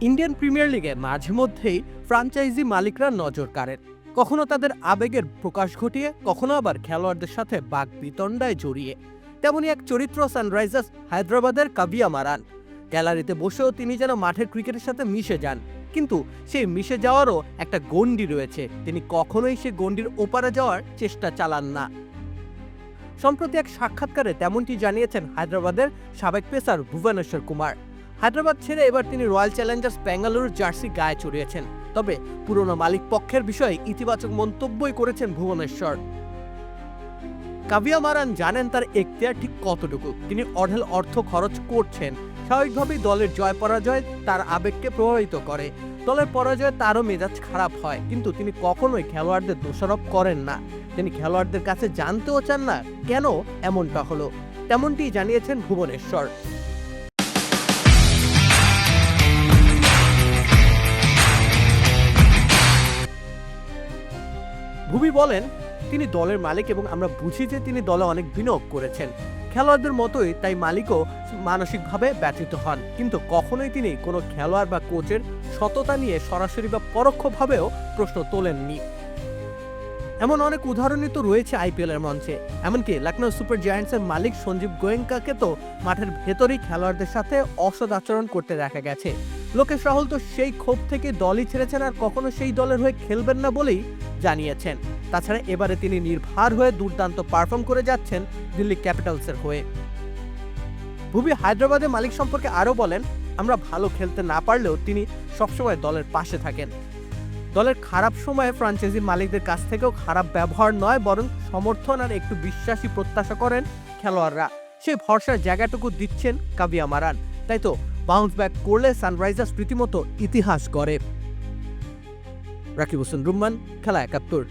Indian premier লিগে মাঝে মধ্যেই ফ্রাঞ্চাইজি মালিকরা নজর কাড়েন। কখনো তাদের আবেগের প্রকাশ ঘটিয়ে, কখনো আবার খেলোয়াড়দের সাথে বাক বিতণ্ডায় জড়িয়ে। তেমনই এক চরিত্র সানরাইজার্স হায়দ্রাবাদের কাবিয়া মারান। গ্যালারিতে বসেও তিনি যেন মাঠের ক্রিকেটের সাথে মিশে যান। কিন্তু সেই মিশে যাওয়ারও একটা গণ্ডি রয়েছে। তিনি কখনোই সে গণ্ডির ওপারে যাওয়ার চেষ্টা চালান না। সম্প্রতি এক সাক্ষাৎকারে তেমনটি জানিয়েছেন হায়দ্রাবাদের সাবেক পেসার ভুবনেশ্বর কুমার। হায়দ্রাবাদ ছেড়ে এবার তিনি রয়্যাল চ্যালেঞ্জার্স বেঙ্গালুরুর জার্সি গায়ে চড়িয়েছেন। তবে পুরনো মালিক পক্ষের বিষয়ে ইতিবাচক মন্তব্যই করেছেন ভুবনেশ্বর। কাবিয়া মারান জানেন তার এখতিয়ার ঠিক কতটুকু। তিনি অঢেল অর্থ খরচ করছেন। স্বাভাবিকভাবেই দলের জয় পরাজয় তার আবেগকে প্রভাবিত করে। দলের পরাজয়ে তারও মেজাজ খারাপ হয়, কিন্তু তিনি কখনোই খেলোয়াড়দের দোষারোপ করেন না। তিনি খেলোয়াড়দের কাছে জানতেও চান না কেন এমনটা হলো। তেমনটি জানিয়েছেন ভুবনেশ্বর। ভুবি বলেন, তিনি দলের মালিক এবং আমরা বুঝি যে তিনি দলে অনেক বিনিয়োগ করেছেন। খেলোয়াড়দের মতোই তাই মালিকও মানসিকভাবে ব্যথিত হন। কিন্তু কখনোই তিনি কোনো খেলোয়াড় বা কোচের সততা নিয়ে সরাসরি বা পরোক্ষভাবেও প্রশ্ন তোলেননি। এমন অনেক উদাহরণই তো রয়েছে আইপিএল এর মঞ্চে। এমনকি লখনৌ সুপার জায়ান্টসের মালিক সঞ্জীব গোয়েঙ্কাকে তো মাঠের ভেতরেই খেলোয়াড়দের সাথে অসৎ আচরণ করতে দেখা গেছে। লোকেশ রাহুল তো সেই ক্ষোভ থেকে দলই ছেড়েছেন আর কখনো সেই দলের হয়ে খেলবেন না বলেই জানিয়েছেন। তাছাড়া এবারে তিনি নির্ভার হয়ে দুর্দান্ত পারফর্ম করে যাচ্ছেন দিল্লি ক্যাপিটালসের হয়ে। ভুবি হায়দ্রাবাদের মালিক সম্পর্কে আরও বলেন, আমরা ভালো খেলতে না পারলেও তিনি সবসময় দলের পাশে থাকেন। দলের খারাপ সময়ে ফ্রাঞ্চাইজি মালিকদের কাছ থেকেও খারাপ ব্যবহার নয়, বরং সমর্থন আর একটু বিশ্বাসী প্রত্যাশা করেন খেলোয়াড়রা। সেই ভরসার জায়গাটুকু দিচ্ছেন কাবিয়া মারান তাই তো বাউন্স ব্যাক করলে সানরাইজার্স রীতিমতো ইতিহাস গড়ে। রাকিব হোসেন রুম্মান খেলা একাত্তর।